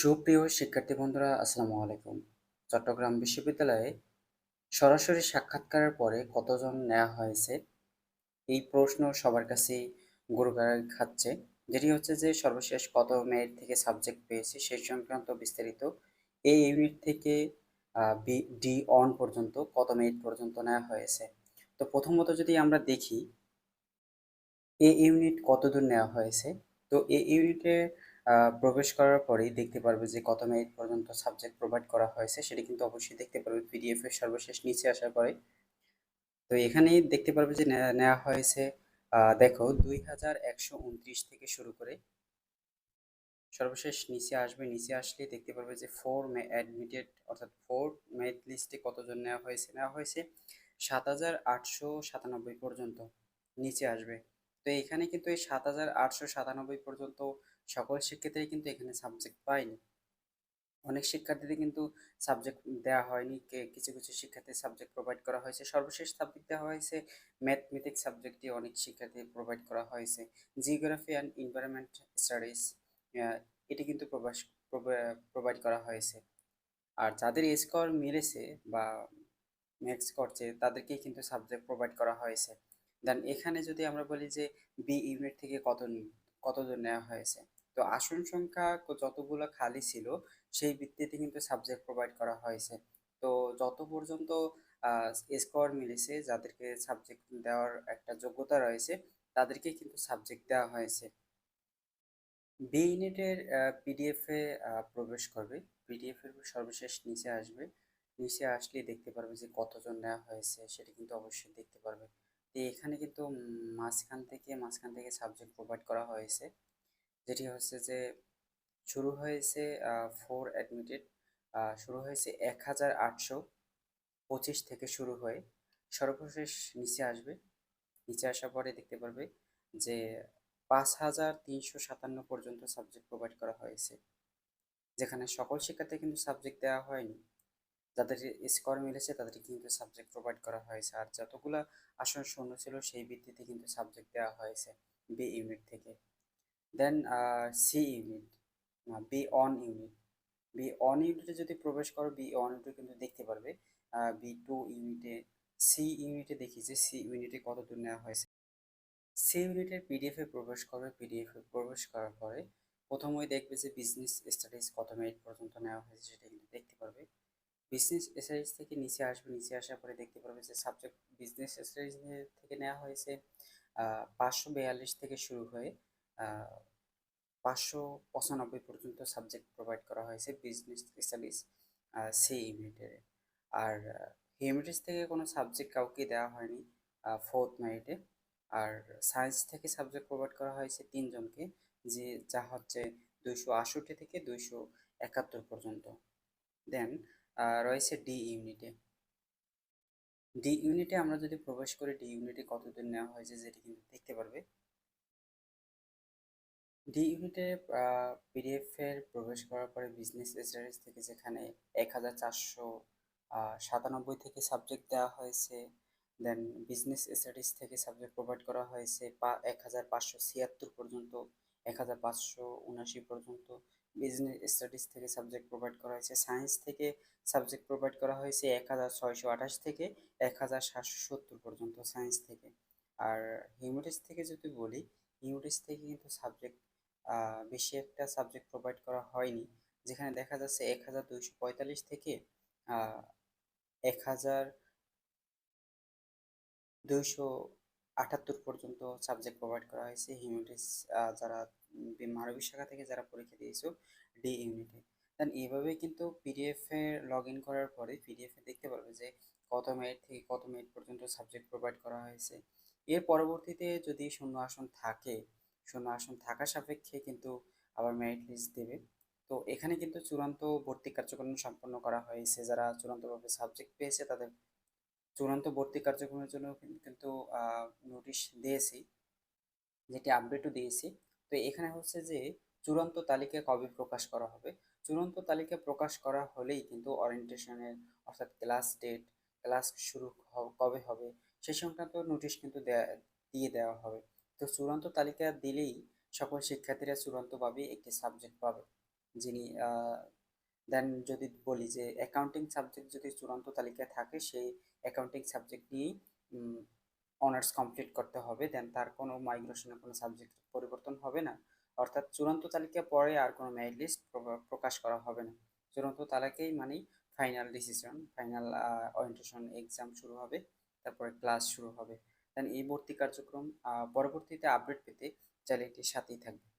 সুপ্রিয় শিক্ষার্থী বন্ধুরা, আসসালামু আলাইকুম। চট্টগ্রাম বিশ্ববিদ্যালয়ে সরাসরি সাক্ষাৎকারের পরে কতজন নেওয়া হয়েছে? এই প্রশ্ন সবার কাছেই গুরুগার খাচ্ছে। যেটি হচ্ছে যে, সর্বশেষ কত মেরিট থেকে সাবজেক্ট পেয়েছে সেই সংক্রান্ত বিস্তারিত এই ইউনিট থেকে বি, ডি অন পর্যন্ত কত মেরিট পর্যন্ত নেওয়া হয়েছে? তো প্রথমত যদি আমরা দেখি, এ ইউনিট কতদূর নেওয়া হয়েছে? তো এই ইউনিটে প্রবেশ করার পরেই দেখতে পারবে যে কত মিনিট পর্যন্ত সাবজেক্ট প্রোভাইড করা হয়েছে, সেটি কিন্তু অবশ্যই দেখতে পারবে পিডিএফ এর সর্বশেষ নিচে আসার পরে। তো এখানেই দেখতে পারবে যে নেওয়া হয়েছে দেখো দুই হাজার একশো উনত্রিশ থেকে শুরু করে সর্বশেষ নিচে আসবে, নিচে আসলে দেখতে পারবে যে ফোর মে অ্যাডমিটেড অর্থাৎ ফোর মেরিট লিস্টে কতজন নেওয়া হয়েছে নেওয়া হয়েছে সাত হাজার আটশো সাতানব্বই পর্যন্ত নিচে আসবে। তো এখানে কিন্তু এই সাত হাজার আটশো সাতানব্বই পর্যন্ত সকল শিক্ষার্থীরাই কিন্তু এখানে সাবজেক্ট পায়নি। অনেক শিক্ষার্থীদের কিন্তু সাবজেক্ট দেওয়া হয়নি কিছু কিছু শিক্ষার্থীর সাবজেক্ট প্রোভাইড করা হয়েছে। সর্বশেষ সাবজেক্ট দেওয়া হয়েছে ম্যাথমেটিক্স সাবজেক্টটি অনেক শিক্ষার্থী প্রোভাইড করা হয়েছে। জিওগ্রাফি অ্যান্ড এনভায়রনমেন্ট স্টাডিজ এটি কিন্তু প্রবাস প্রোভাইড করা হয়েছে। আর যাদের স্কোর মিলেছে বা ম্যাক্স করছে, তাদেরকেই কিন্তু সাবজেক্ট প্রোভাইড করা হয়েছে। দেন এখানে যদি আমরা বলি যে বি ইউনিট থেকে কত, কতজন নেওয়া হয়েছে? তো আসন সংখ্যা যতগুলো খালি ছিল, সেই ভিত্তিতে কিন্তু সাবজেক্ট প্রোভাইড করা হয়েছে। তো যত পর্যন্ত স্কোর মিলেছে, যাদেরকে সাবজেক্ট দেওয়ার একটা যোগ্যতা রয়েছে, তাদেরকে কিন্তু সাবজেক্ট দেওয়া হয়েছে। বি ইউনিটের পিডিএফে প্রবেশ করবে। পিডিএফ এর সর্বশেষ নিচে আসবে। নিচে আসলে দেখতে পারবে যে কতজন নেওয়া হয়েছে, সেটা কিন্তু অবশ্যই দেখতে পারবে। এখানে কিন্তু মাঝখান থেকে মাঝখান থেকে সাবজেক্ট প্রোভাইড করা হয়েছে। যেটি হচ্ছে যে শুরু হয়েছে ফোর অ্যাডমিটেড শুরু হয়েছে এক হাজার আটশো পঁচিশ থেকে শুরু হয়ে সর্বশেষ নিচে আসবে। নিচে আসার পরে দেখতে পারবে যে পাঁচ হাজার তিনশো সাতান্ন পর্যন্ত সাবজেক্ট প্রোভাইড করা হয়েছে, যেখানে সকল শিক্ষার্থী কিন্তু সাবজেক্ট দেওয়া হয়নি। যাদের স্কোর মিলেছে তাদেরকে কিন্তু সাবজেক্ট প্রোভাইড করা হয়েছে। আর যতগুলো আসন শূন্য ছিল সেই ভিত্তিতে কিন্তু সাবজেক্ট দেওয়া হয়েছে বি ইউনিট থেকে। Then C unit B on unit B on ইউনিটে যদি প্রবেশ করো বি অন ইউনিটে কিন্তু দেখতে পারবে বি টু ইউনিটে সি ইউনিটে দেখি যে সি ইউনিটে কত দূর নেওয়া হয়েছে। সি ইউনিটের পিডিএফে প্রবেশ করবে পিডিএফে প্রবেশ করার পরে প্রথমেই দেখবে যে বিজনেস স্টাডিজ কত মিনিট পর্যন্ত নেওয়া হয়েছে, সেটা কিন্তু দেখতে পারবে। বিজনেস স্টাডিজ থেকে নিচে আসবে, নিচে আসার পরে দেখতে পারবে যে সাবজেক্ট বিজনেস স্টাডিজ থেকে নেওয়া হয়েছে পাঁচশো বেয়াল্লিশ থেকে শুরু হয়ে পাঁচশো পঁচানব্বই পর্যন্ত সাবজেক্ট প্রোভাইড করা হয়েছে বিজনেস স্টাডিজ সি ইউনিটের আর হিউম্যানিটিস থেকে কোনো সাবজেক্ট কাউকে দেওয়া হয়নি ফোর্থ মেরিটে আর সায়েন্স থেকে সাবজেক্ট প্রোভাইড করা হয়েছে তিনজনকে, যে, যা হচ্ছে দুইশো আষট্টি থেকে দুইশো একাত্তর পর্যন্ত। দেন রয়েছে ডি ইউনিটে ডি ইউনিটে আমরা যদি প্রবেশ করি ডি ইউনিটে কতদিন নেওয়া হয়েছে যেটি কিন্তু দেখতে পারবে। ডি পিডিএফ এর প্রবেশ করার পরে বিজনেস স্টাডিজ থেকে যেখানে এক হাজার চারশো সাতানব্বই থেকে সাবজেক্ট দেওয়া হয়েছে দেন বিজনেস স্টাডিজ থেকে সাবজেক্ট প্রোভাইড করা হয়েছে পা, এক হাজার পাঁচশো ছিয়াত্তর পর্যন্ত, এক হাজার পাঁচশো উনাশি পর্যন্ত বিজনেস স্টাডিজ থেকে সাবজেক্ট প্রোভাইড করা হয়েছে সায়েন্স থেকে সাবজেক্ট প্রোভাইড করা হয়েছে এক হাজার ছয়শো আঠাশ থেকে এক হাজার সাতশো সত্তর পর্যন্ত সায়েন্স থেকে। আর হিউম্যানিটিস থেকে যদি বলি হিউম্যানিটিস থেকে কিন্তু সাবজেক্ট বেশি একটা সাবজেক্ট প্রোভাইড করা হয়নি। যেখানে দেখা যাচ্ছে এক হাজার দুইশো পঁয়তাল্লিশ থেকে এক হাজার দুইশো আটাত্তর পর্যন্ত সাবজেক্ট প্রোভাইড করা হয়েছে হিউম্যানিটিস যারা মানবিক শাখা থেকে যারা পরীক্ষা দিয়েছ ডি ইউনিটে দেন এইভাবে কিন্তু পিডিএফে লগ ইন করার পরে পিডিএফে দেখতে পারবে যে কত মিনিট থেকে কত মিনিট পর্যন্ত সাবজেক্ট প্রোভাইড করা হয়েছে। এর পরবর্তীতে যদি শূন্য আসন থাকে শূন্য আসন থাকা সাপেক্ষে কিন্তু আবার মেরিট লিস্ট দেবে। তো এখানে কিন্তু চূড়ান্ত ভর্তি কার্যক্রম সম্পন্ন করা হয়েছে। যারা চূড়ান্তভাবে সাবজেক্ট পেয়েছে তাদের চূড়ান্ত ভর্তি কার্যক্রমের জন্য কিন্তু নোটিশ দিয়েছি, যেটি আপডেটও দিয়েছি। তো এখানে হচ্ছে যে, চূড়ান্ত তালিকা কবে প্রকাশ করা হবে? চূড়ান্ত তালিকা প্রকাশ করা হলেই কিন্তু অরিয়েন্টেশনের অর্থাৎ ক্লাস ডেট ক্লাস শুরু কবে হবে? সে সংক্রান্ত নোটিশ কিন্তু দেয়া, দিয়ে দেওয়া হবে। তো চূড়ান্ত তালিকা দিলেই সকল শিক্ষার্থীরা চূড়ান্তভাবে একটি সাবজেক্ট পাবে। যিনি দেন যদি বলি যে অ্যাকাউন্টিং সাবজেক্ট যদি চূড়ান্ত তালিকায় থাকে, সেই অ্যাকাউন্টিং সাবজেক্ট নিয়েই অনার্স কমপ্লিট করতে হবে। দেন তার কোনো মাইগ্রেশনের কোনো সাবজেক্ট পরিবর্তন হবে না। অর্থাৎ চূড়ান্ত তালিকা পরে আর কোনো মেরিট লিস্ট প্রকাশ করা হবে না। চূড়ান্ত তালিকাই মানেই final decision final orientation exam শুরু হবে, তারপরে ক্লাস শুরু হবে। দেন এই ভর্তি কার্যক্রম পরবর্তীতে আপডেট পেতে চ্যানেলটির সাথেই থাকবে